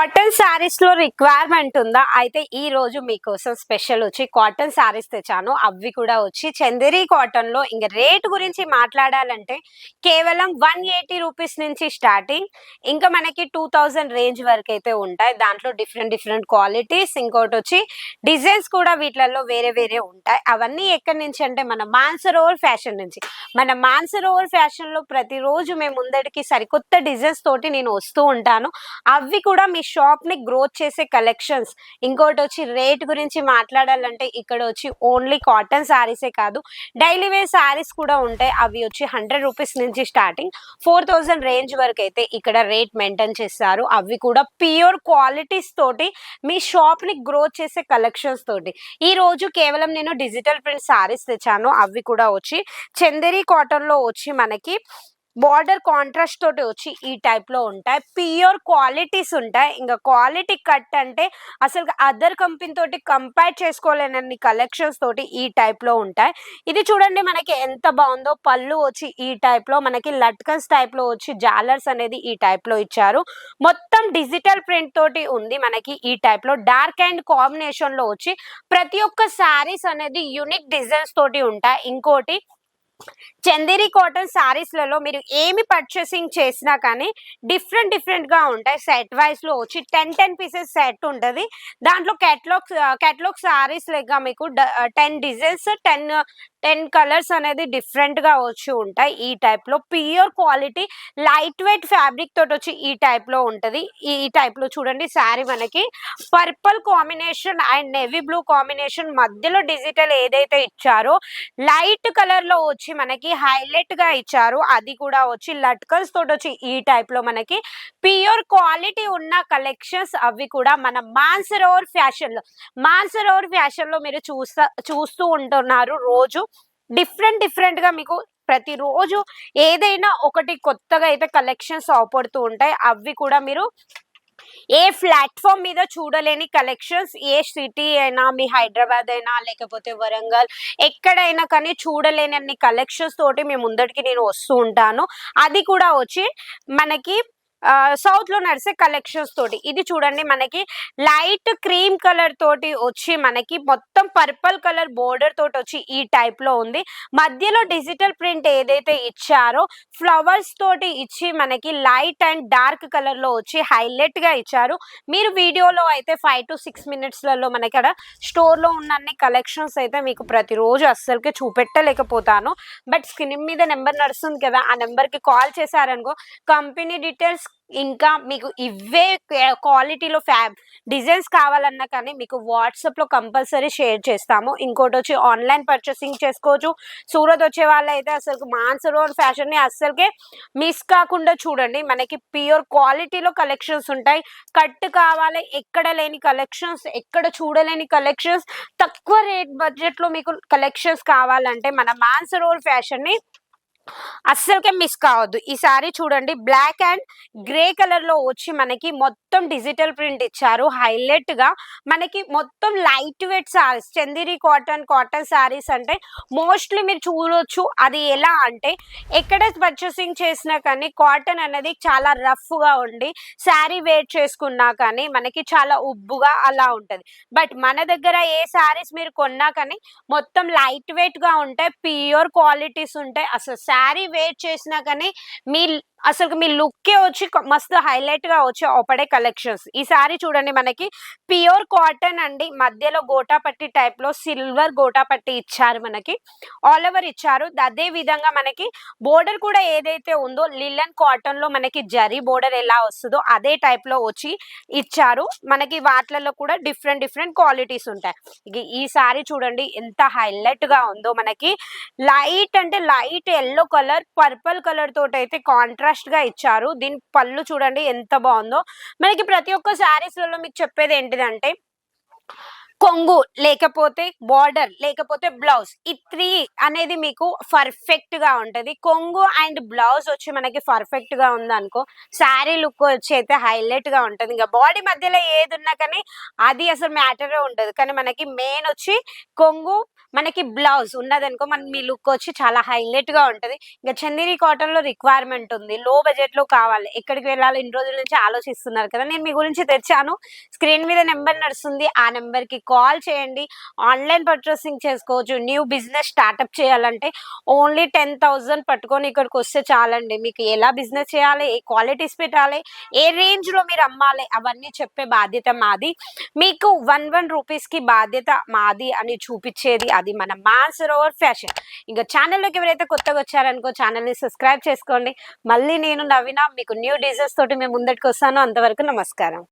Cotton శారీస్లో requirement ఉందా? అయితే ఈ రోజు మీకోసం స్పెషల్ వచ్చి కాటన్ శారీస్ తెచ్చాను. అవి కూడా వచ్చి చందేరి కాటన్లో. ఇంక రేట్ గురించి మాట్లాడాలంటే కేవలం వన్ ఎయిటీ రూపీస్ నుంచి స్టార్టింగ్ ఇంకా మనకి టూ థౌజండ్ రేంజ్ వరకు అయితే ఉంటాయి. దాంట్లో డిఫరెంట్ డిఫరెంట్ క్వాలిటీస్ ఇంకోటి వచ్చి డిజైన్స్ కూడా వీటిలలో వేరే వేరే ఉంటాయి. అవన్నీ ఎక్కడి నుంచి అంటే మన మాన్సరోవర్ ఫ్యాషన్ నుంచి. మన మాన్సరోవర్ ఫ్యాషన్లో ప్రతిరోజు మేము ముందడికి సరికొత్త డిజైన్స్ తోటి నేను వస్తూ ఉంటాను. అవి కూడా మీ షాప్ని గ్రోత్ చేసే కలెక్షన్స్ ఇంకోటి వచ్చి రేట్ గురించి మాట్లాడాలంటే ఇక్కడ వచ్చి ఓన్లీ కాటన్ శారీసే కాదు డైలీ వేర్ శారీస్ కూడా ఉంటాయి. అవి వచ్చి హండ్రెడ్ రూపీస్ నుంచి స్టార్టింగ్ ఫోర్ థౌజండ్ రేంజ్ వరకు అయితే ఇక్కడ రేట్ మెయింటైన్ చేస్తారు. అవి కూడా ప్యూర్ క్వాలిటీస్ తోటి మీ షాప్ని గ్రోత్ చేసే కలెక్షన్స్ తోటి. ఈ రోజు కేవలం నేను డిజిటల్ ప్రింట్ శారీస్ తెచ్చాను. అవి కూడా వచ్చి చందేరి కాటన్లో వచ్చి మనకి బార్డర్ కాంట్రాస్ట్ తోటి వచ్చి ఈ టైప్లో ఉంటాయి. ప్యూర్ క్వాలిటీస్ ఉంటాయి. ఇంకా క్వాలిటీ కట్ అంటే అసలు అదర్ కంపెనీ తోటి కంపేర్ చేసుకోలేనన్ని కలెక్షన్స్ తోటి ఈ టైప్లో ఉంటాయి. ఇది చూడండి మనకి ఎంత బాగుందో. పళ్ళు వచ్చి ఈ టైప్లో మనకి లట్కన్స్ టైప్లో వచ్చి జాలర్స్ అనేది ఈ టైప్లో ఇచ్చారు. మొత్తం డిజిటల్ ప్రింట్ తోటి ఉంది మనకి ఈ టైప్లో. డార్క్ అండ్ కాంబినేషన్లో వచ్చి ప్రతి ఒక్క శారీస్ అనేది యూనిక్ డిజైన్స్ తోటి ఉంటాయి. ఇంకోటి చందేరి కాటన్ శారీస్లలో మీరు ఏమి పర్చేసింగ్ చేసినా కానీ డిఫరెంట్ డిఫరెంట్గా ఉంటాయి. సెట్ వైస్లో వచ్చి టెన్ టెన్ పీసెస్ సెట్ ఉంటుంది. దాంట్లో క్యాటలాగ్ క్యాటలాగ్ శారీస్ లెక్క మీకు ten designs ten ten colours అనేది డిఫరెంట్గా వచ్చి ఉంటాయి. ఈ టైప్లో pure quality light weight fabric తోటి వచ్చి ఈ టైప్లో ఉంటుంది. ఈ టైప్లో చూడండి శారీ మనకి purple combination and navy blue combination మధ్యలో డిజిటల్ ఏదైతే ఇచ్చారో లైట్ కలర్లో వచ్చి మనకి హైలైట్గా ఇచ్చారు. అది కూడా వచ్చి లట్కల్స్ తోటి వచ్చి ఈ టైప్లో మనకి ప్యూర్ క్వాలిటీ ఉన్న కలెక్షన్స్ అవి కూడా మన మాన్సరోవర్ ఫ్యాషన్లో మాన్సరోవర్ ఫ్యాషన్లో మీరు చూస్తా చూస్తూ ఉంటున్నారు రోజు. డిఫరెంట్ డిఫరెంట్గా మీకు ప్రతిరోజు ఏదైనా ఒకటి కొత్తగా అయితే కలెక్షన్స్ అవపడుతూ ఉంటాయి. అవి కూడా మీరు ఏ ప్లాట్ఫామ్ మీద చూడలేని కలెక్షన్స్ ఏ సిటీ అయినా మీ హైదరాబాద్ అయినా లేకపోతే వరంగల్ ఎక్కడైనా కానీ చూడలేని అన్ని కలెక్షన్స్ తోటి మీ ముందటికి నేను వస్తూ ఉంటాను. అది కూడా వచ్చి మనకి సౌత్లో నడిచే కలెక్షన్స్ తోటి. ఇది చూడండి మనకి లైట్ క్రీమ్ కలర్ తోటి వచ్చి మనకి మొత్తం పర్పుల్ కలర్ బోర్డర్ తోటి వచ్చి ఈ టైప్లో ఉంది. మధ్యలో డిజిటల్ ప్రింట్ ఏదైతే ఇచ్చారో ఫ్లవర్స్ తోటి ఇచ్చి మనకి లైట్ అండ్ డార్క్ కలర్లో వచ్చి హైలైట్గా ఇచ్చారు. మీరు వీడియోలో అయితే ఫైవ్ టు సిక్స్ మినిట్స్లలో మనకి అక్కడ స్టోర్లో ఉన్న అన్ని కలెక్షన్స్ అయితే మీకు ప్రతిరోజు అస్సలకి చూపెట్టలేకపోతాను. బట్ స్క్రీన్ మీద నెంబర్ నడుస్తుంది కదా ఆ నెంబర్కి కాల్ చేశారనుకో కంపెనీ డీటెయిల్స్ ఇంకా మీకు ఇవే క్వాలిటీలో ఫ్యాబ్ డిజైన్స్ కావాలన్నా కానీ మీకు వాట్సాప్లో కంపల్సరీ షేర్ చేస్తాము. ఇంకోటి వచ్చి ఆన్లైన్ పర్చేసింగ్ చేసుకోవచ్చు. సూరత్ వచ్చే వాళ్ళు అయితే అసలు మాన్సరోవర్ ఫ్యాషన్ని అస్సలకే మిస్ కాకుండా చూడండి. మనకి ప్యూర్ క్వాలిటీలో కలెక్షన్స్ ఉంటాయి. కట్ కావాలి ఎక్కడ లేని కలెక్షన్స్ ఎక్కడ చూడలేని కలెక్షన్స్ తక్కువ రేట్ బడ్జెట్లో మీకు కలెక్షన్స్ కావాలంటే మన మాన్సరోవర్ ఫ్యాషన్ని అస్సలకే మిస్ కావద్దు. ఈ సారీ చూడండి బ్లాక్ అండ్ గ్రే కలర్లో వచ్చి మనకి మొత్తం డిజిటల్ ప్రింట్ ఇచ్చారు. హైలైట్గా మనకి మొత్తం light weight sarees Chanderi cotton cotton sarees అంటే మోస్ట్లీ మీరు చూడొచ్చు. అది ఎలా అంటే ఎక్కడ పర్చేసింగ్ చేసినా కానీ కాటన్ అనేది చాలా రఫ్గా ఉండి శారీ వేర్ చేసుకున్నా కానీ మనకి చాలా ఉబ్బుగా అలా ఉంటది. బట్ మన దగ్గర ఏ శారీస్ మీరు కొన్నా కానీ మొత్తం లైట్ వెయిట్గా ఉంటాయి. ప్యూర్ క్వాలిటీస్ ఉంటాయి. అసలు శారీ వేర్ చేసినా కానీ మీ అసలు మీ లుక్కే వచ్చి మస్తు హైలైట్గా వచ్చి ఒకడే కలెక్షన్స్ ఈ సారీ చూడండి మనకి ప్యూర్ కాటన్ అండి. మధ్యలో గోటాపట్టి టైప్లో సిల్వర్ గోటాపట్టి ఇచ్చారు మనకి. ఆల్ ఓవర్ ఇచ్చారు. అదే విధంగా మనకి బోర్డర్ కూడా ఏదైతే ఉందో లిలన్ కాటన్లో మనకి జరీ బోర్డర్ ఎలా వస్తుందో అదే టైప్లో వచ్చి ఇచ్చారు. మనకి వాటిలలో కూడా డిఫరెంట్ డిఫరెంట్ క్వాలిటీస్ ఉంటాయి. ఈ సారీ చూడండి ఎంత హైలైట్గా ఉందో మనకి. లైట్ అంటే light yellow colour purple colour తోటి అయితే కాంట్రాస్ట్ గా ఇచ్చారు. దీని పళ్ళు చూడండి ఎంత బాగుందో. మనకి ప్రతి ఒక్క శారీస్లలో మీకు చెప్పేది ఏంటిదంటే కొంగు లేకపోతే బార్డర్ లేకపోతే బ్లౌజ్ ఈ త్రీ అనేది మీకు పర్ఫెక్ట్గా ఉంటది. కొంగు అండ్ బ్లౌజ్ వచ్చి మనకి పర్ఫెక్ట్గా ఉంది అనుకో శారీ లుక్ వచ్చి అయితే హైలైట్గా ఉంటది. ఇంకా బాడీ మధ్యలో ఏది ఉన్నా కానీ అది అసలు మ్యాటరే ఉండదు. కానీ మనకి మెయిన్ వచ్చి కొంగు మనకి బ్లౌజ్ ఉన్నదనుకో మన మీ లుక్ వచ్చి చాలా హైలైట్గా ఉంటది. ఇంకా చందేరి కాటన్లో రిక్వైర్మెంట్ ఉంది. లో బడ్జెట్లో కావాలి. ఎక్కడికి వెళ్ళాలి? ఇన్ని రోజుల నుంచి ఆలోచిస్తున్నారు కదా. నేను మీ గురించి తెచ్చాను. స్క్రీన్ మీద నెంబర్ నడుస్తుంది. ఆ నెంబర్కి కాల్ చేయండి. ఆన్లైన్ పర్చేసింగ్ చేసుకోవచ్చు. న్యూ బిజినెస్ స్టార్ట్అప్ చేయాలంటే ఓన్లీ టెన్ థౌసండ్ పట్టుకొని ఇక్కడికి వస్తే చాలండి. మీకు ఎలా బిజినెస్ చేయాలి? ఏ క్వాలిటీస్ పెట్టాలి? ఏ రేంజ్లో మీరు అమ్మాలి? అవన్నీ చెప్పే బాధ్యత మాది. మీకు వన్ వన్ రూపీస్కి బాధ్యత మాది అని చూపించేది అది మన మాస్ ఓవర్ ఫ్యాషన్ ఇంకా ఛానల్లోకి ఎవరైతే కొత్తగా వచ్చారనుకో ఛానల్ని సబ్స్క్రైబ్ చేసుకోండి. మళ్ళీ నేను నవ్విన మీకు న్యూ డిజైన్స్ తోటి మేము ముందటికి వస్తాను అంతవరకు నమస్కారం.